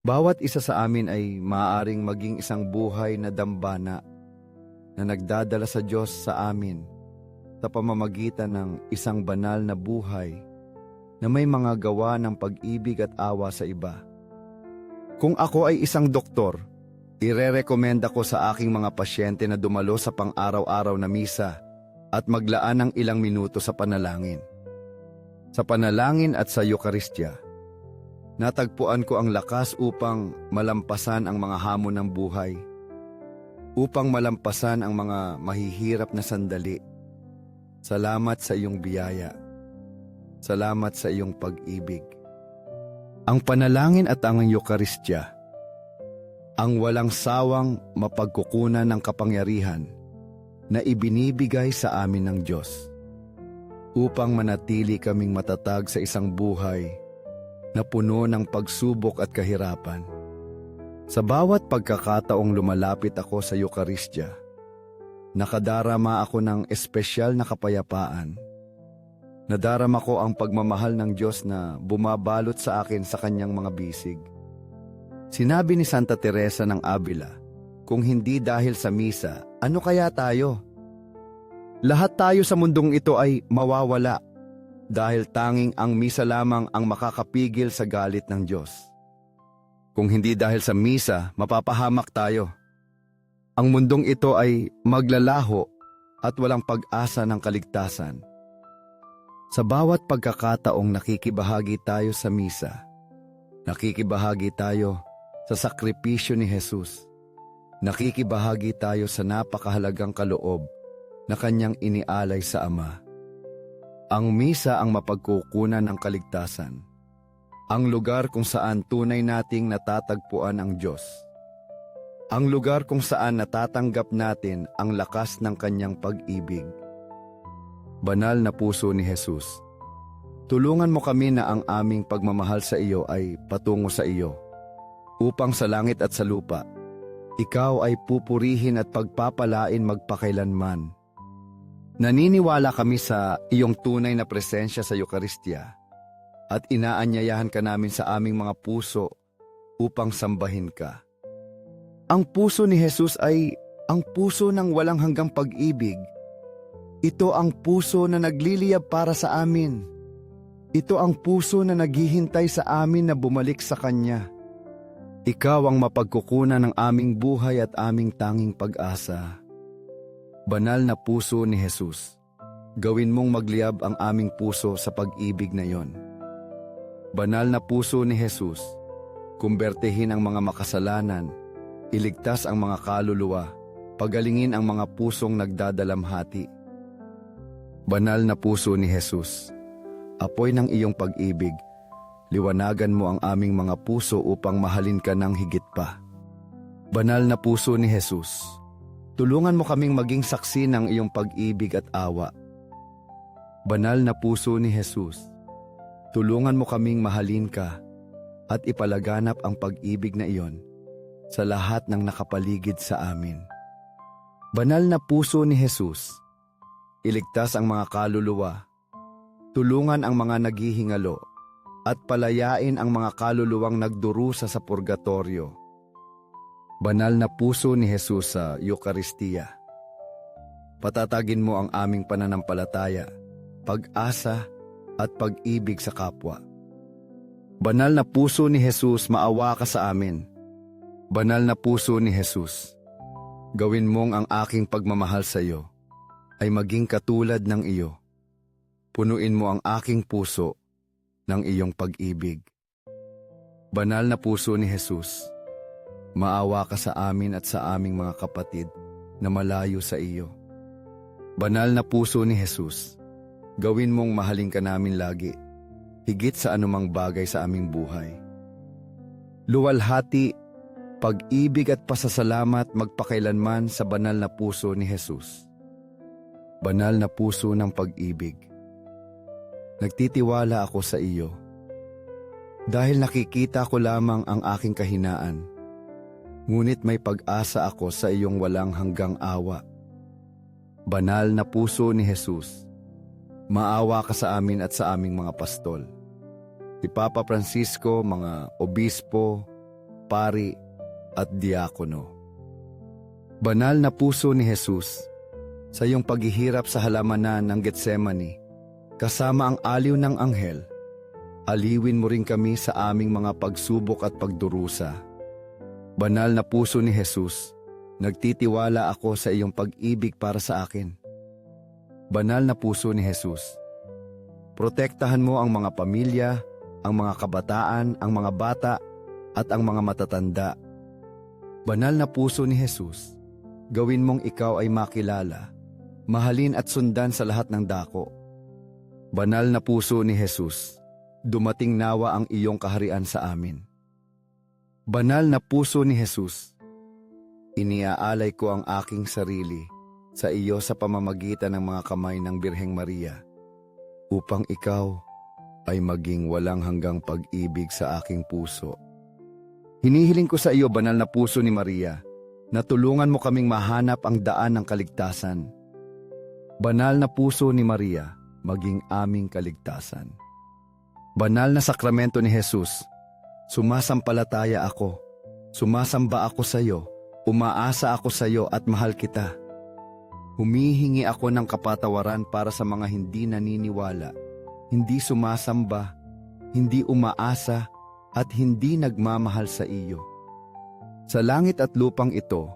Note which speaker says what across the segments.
Speaker 1: Bawat isa sa amin ay maaaring maging isang buhay na dambana na nagdadala sa Diyos sa amin sa pamamagitan ng isang banal na buhay na may mga gawa ng pag-ibig at awa sa iba. Kung ako ay isang doktor, irerekomenda ko sa aking mga pasyente na dumalo sa pang-araw-araw na misa at maglaan ng ilang minuto sa panalangin. Sa panalangin at sa Eukaristya, natagpuan ko ang lakas upang malampasan ang mga hamon ng buhay, upang malampasan ang mga mahihirap na sandali. Salamat sa iyong biyaya. Salamat sa iyong pag-ibig. Ang panalangin at ang Eukaristya, ang walang sawang mapagkukunan ng kapangyarihan na ibinibigay sa amin ng Diyos upang manatili kaming matatag sa isang buhay na puno ng pagsubok at kahirapan. Sa bawat pagkakataong lumalapit ako sa Eukaristya, nakadarama ako ng espesyal na kapayapaan. Nadarama ko ang pagmamahal ng Diyos na bumabalot sa akin sa kanyang mga bisig. Sinabi ni Santa Teresa ng Avila, kung hindi dahil sa misa, ano kaya tayo? Lahat tayo sa mundong ito ay mawawala dahil tanging ang misa lamang ang makakapigil sa galit ng Diyos. Kung hindi dahil sa misa, mapapahamak tayo. Ang mundong ito ay maglalaho at walang pag-asa ng kaligtasan. Sa bawat pagkakataong nakikibahagi tayo sa misa, nakikibahagi tayo sa sakripisyo ni Jesus. Nakikibahagi tayo sa napakahalagang kaloob na kanyang inialay sa Ama. Ang misa ang mapagkukunan ng kaligtasan. Ang lugar kung saan tunay nating natatagpuan ang Diyos. Ang lugar kung saan natatanggap natin ang lakas ng kanyang pag-ibig. Banal na puso ni Jesus. Tulungan mo kami na ang aming pagmamahal sa iyo ay patungo sa iyo. Upang sa langit at sa lupa, ikaw ay pupurihin at pagpapalain magpakailanman. Naniniwala kami sa iyong tunay na presensya sa Eukaristya at inaanyayahan ka namin sa aming mga puso upang sambahin ka. Ang puso ni Jesus ay ang puso ng walang hanggang pag-ibig. Ito ang puso na nagliliyab para sa amin. Ito ang puso na naghihintay sa amin na bumalik sa Kanya. Ikaw ang mapagkukunan ng aming buhay at aming tanging pag-asa. Banal na puso ni Jesus, gawin mong magliyab ang aming puso sa pag-ibig na yon. Banal na puso ni Jesus, kumbertehin ang mga makasalanan, iligtas ang mga kaluluwa, pagalingin ang mga pusong nagdadalamhati. Banal na puso ni Jesus, apoy ng iyong pag-ibig, liwanagan mo ang aming mga puso upang mahalin ka ng higit pa. Banal na puso ni Jesus, tulungan mo kaming maging saksi ng iyong pag-ibig at awa. Banal na puso ni Jesus, tulungan mo kaming mahalin ka at ipalaganap ang pag-ibig na iyon sa lahat ng nakapaligid sa amin. Banal na puso ni Jesus, iligtas ang mga kaluluwa, tulungan ang mga naghihingalo, at palayain ang mga kaluluwang nagdurusa sa purgatorio. Banal na puso ni Jesus sa Eucharistia. Patatagin mo ang aming pananampalataya, pag-asa at pag-ibig sa kapwa. Banal na puso ni Jesus, maawa ka sa amin. Banal na puso ni Jesus, gawin mong ang aking pagmamahal sa iyo ay maging katulad ng iyo. Punuin mo ang aking puso ng iyong pag-ibig. Banal na puso ni Jesus, maawa ka sa amin at sa aming mga kapatid na malayo sa iyo. Banal na puso ni Jesus, gawin mong mahalin ka namin lagi, higit sa anumang bagay sa aming buhay. Luwalhati, pag-ibig at pasasalamat magpakailanman sa banal na puso ni Jesus. Banal na puso ng pag-ibig. Nagtitiwala ako sa iyo. Dahil nakikita ko lamang ang aking kahinaan. Ngunit may pag-asa ako sa iyong walang hanggang awa. Banal na puso ni Jesus. Maawa ka sa amin at sa aming mga pastol. Si Papa Francisco, mga obispo, pari at diakono. Banal na puso ni Jesus, sa iyong paghihirap sa halamanan ng Getsemani, kasama ang aliw ng anghel, aliwin mo rin kami sa aming mga pagsubok at pagdurusa. Banal na puso ni Jesus, nagtitiwala ako sa iyong pag-ibig para sa akin. Banal na puso ni Jesus, protektahan mo ang mga pamilya, ang mga kabataan, ang mga bata, at ang mga matatanda. Banal na puso ni Jesus, gawin mong ikaw ay makilala, mahalin at sundan sa lahat ng dako. Banal na puso ni Jesus, dumating nawa ang iyong kaharian sa amin. Banal na puso ni Jesus, iniaalay ko ang aking sarili sa iyo sa pamamagitan ng mga kamay ng Birheng Maria, upang ikaw ay maging walang hanggang pag-ibig sa aking puso. Hinihiling ko sa iyo, banal na puso ni Maria, na tulungan mo kaming mahanap ang daan ng kaligtasan. Banal na puso ni Maria, maging aming kaligtasan. Banal na sakramento ni Jesus, sumasampalataya ako, sumasamba ako sa iyo, umaasa ako sa iyo at mahal kita. Humihingi ako ng kapatawaran para sa mga hindi naniniwala, hindi sumasamba, hindi umaasa, at hindi nagmamahal sa iyo. Sa langit at lupang ito,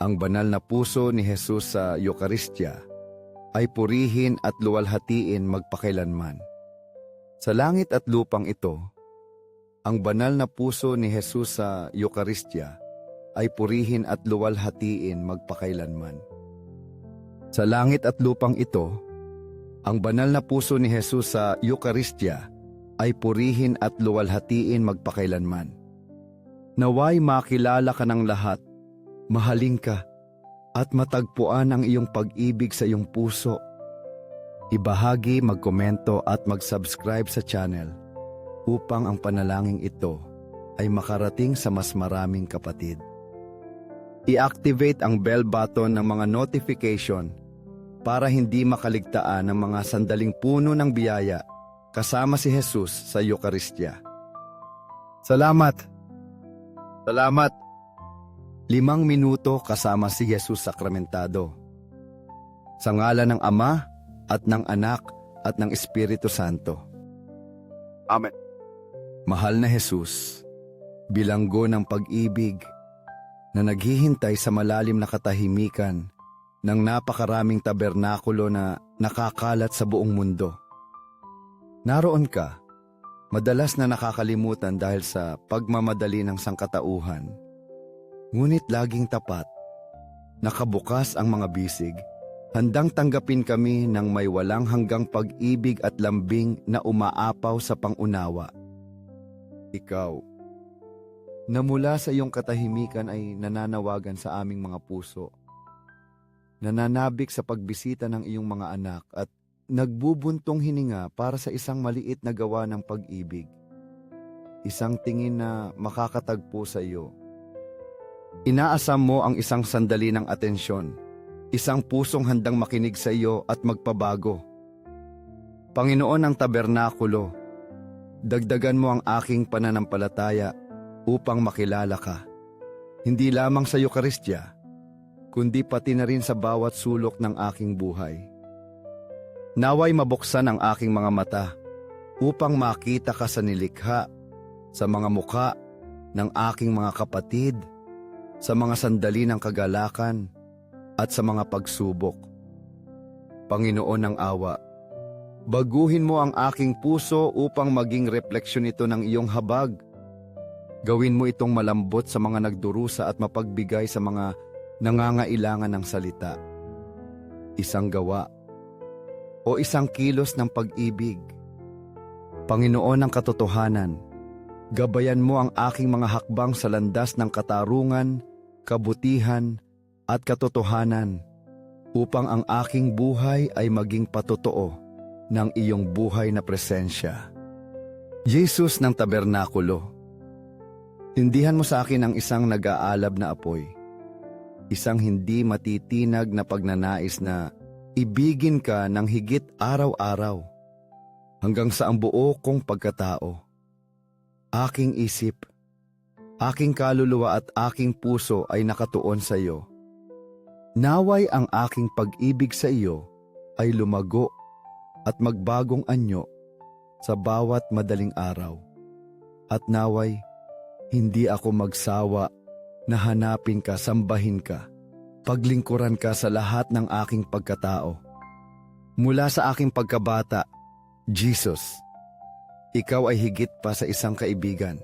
Speaker 1: ang banal na puso ni Jesus sa Eukaristya ay purihin at luwalhatiin magpakailanman. Sa langit at lupang ito, ang banal na puso ni Jesus sa Eukaristya ay purihin at luwalhatiin magpakailanman. Sa langit at lupang ito, ang banal na puso ni Jesus sa Eukaristya ay purihin at luwalhatiin magpakailanman. Naway makilala ka ng lahat, mahalin ka, at matagpuan ang iyong pag-ibig sa iyong puso. Ibahagi, magkomento at mag-subscribe sa channel upang ang panalangin ito ay makarating sa mas maraming kapatid. I-activate ang bell button ng mga notification para hindi makaligtaan ng mga sandaling puno ng biyaya kasama si Jesus sa Eukaristya. Salamat! Salamat! Limang minuto kasama si Jesus sakramentado. Sa ngalan ng Ama at ng Anak at ng Espiritu Santo. Amen. Mahal na Jesus, bilanggo ng pag-ibig na naghihintay sa malalim na katahimikan ng napakaraming tabernakulo na nakakalat sa buong mundo. Naroon ka, madalas na nakakalimutan dahil sa pagmamadali ng sangkatauhan. Ngunit laging tapat, nakabukas ang mga bisig, handang tanggapin kami ng may walang hanggang pag-ibig at lambing na umaapaw sa pangunawa. Ikaw, na mula sa iyong katahimikan ay nananawagan sa aming mga puso. Nananabik sa pagbisita ng iyong mga anak at nagbubuntong hininga para sa isang maliit na gawa ng pag-ibig. Isang tingin na makakatagpo sa iyo. Inaasam mo ang isang sandali ng atensyon, isang pusong handang makinig sa iyo at magpabago. Panginoon ng tabernakulo, dagdagan mo ang aking pananampalataya upang makilala ka. Hindi lamang sa Eukaristya, kundi pati na rin sa bawat sulok ng aking buhay. Naway mabuksan ang aking mga mata upang makita ka sa nilikha, sa mga muka ng aking mga kapatid, sa mga sandali ng kagalakan, at sa mga pagsubok. Panginoon ng awa, baguhin mo ang aking puso upang maging refleksyon ito ng iyong habag. Gawin mo itong malambot sa mga nagdurusa at mapagbigay sa mga nangangailangan ng salita. Isang gawa o isang kilos ng pag-ibig. Panginoon ng katotohanan, gabayan mo ang aking mga hakbang sa landas ng katarungan, kabutihan, at katotohanan upang ang aking buhay ay maging patotoo ng iyong buhay na presensya. Jesus ng tabernakulo, tindihan mo sa akin ang isang nag-aalab na apoy, isang hindi matitinag na pagnanais na ibigin ka ng higit araw-araw hanggang sa ang buo kong pagkatao, aking isip, Aking kaluluwa at aking puso ay nakatuon sa iyo. Naway ang aking pag-ibig sa iyo ay lumago at magbagong anyo sa bawat madaling araw. At naway, hindi ako magsawa na hanapin ka, sambahin ka, paglingkuran ka sa lahat ng aking pagkatao. Mula sa aking pagkabata, Jesus, ikaw ay higit pa sa isang kaibigan.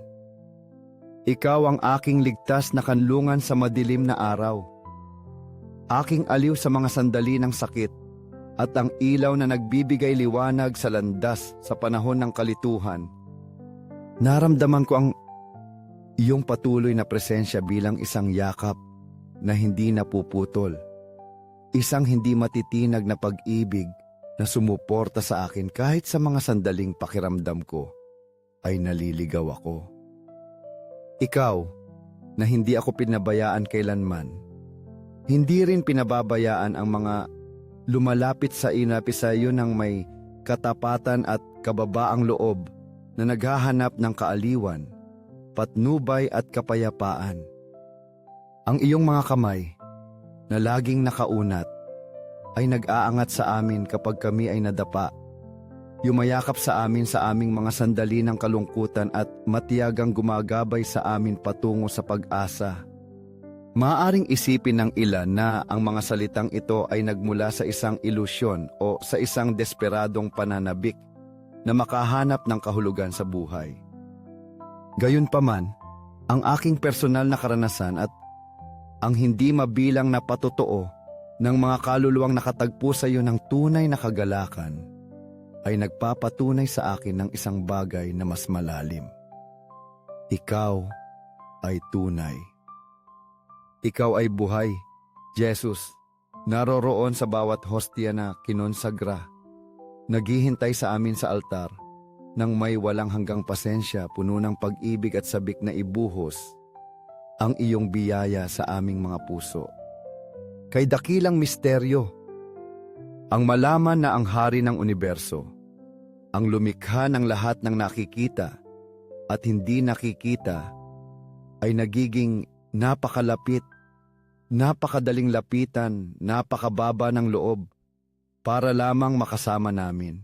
Speaker 1: Ikaw ang aking ligtas na kanlungan sa madilim na araw. Aking aliw sa mga sandali ng sakit at ang ilaw na nagbibigay liwanag sa landas sa panahon ng kalituhan. Naramdaman ko ang iyong patuloy na presensya bilang isang yakap na hindi napuputol. Isang hindi matitinag na pag-ibig na sumuporta sa akin kahit sa mga sandaling pakiramdam ko ay naliligaw ako. Ikaw, na hindi ako pinabayaan kailanman, hindi rin pinababayaan ang mga lumalapit sa inapi sa iyo ng may katapatan at kababaang loob na naghahanap ng kaaliwan, patnubay at kapayapaan. Ang iyong mga kamay na laging nakaunat ay nag-aangat sa amin kapag kami ay nadapa. Yumayakap sa amin sa aming mga sandali ng kalungkutan at matiyagang gumagabay sa amin patungo sa pag-asa. Maaring isipin ng ilan na ang mga salitang ito ay nagmula sa isang ilusyon o sa isang desperadong pananabik na makahanap ng kahulugan sa buhay. Gayunpaman, ang aking personal na karanasan at ang hindi mabilang na patotoo ng mga kaluluwang nakatagpo sa iyo ng tunay na kagalakan ay nagpapatunay sa akin ng isang bagay na mas malalim. Ikaw ay tunay. Ikaw ay buhay, Jesus, naroroon sa bawat hostya na kinonsagra. Naghihintay sa amin sa altar nang may walang hanggang pasensya puno ng pag-ibig at sabik na ibuhos ang iyong biyaya sa aming mga puso. Kay dakilang misteryo, ang malaman na ang hari ng universo, ang lumikha ng lahat ng nakikita at hindi nakikita ay nagiging napakalapit, napakadaling lapitan, napakababa ng loob para lamang makasama namin.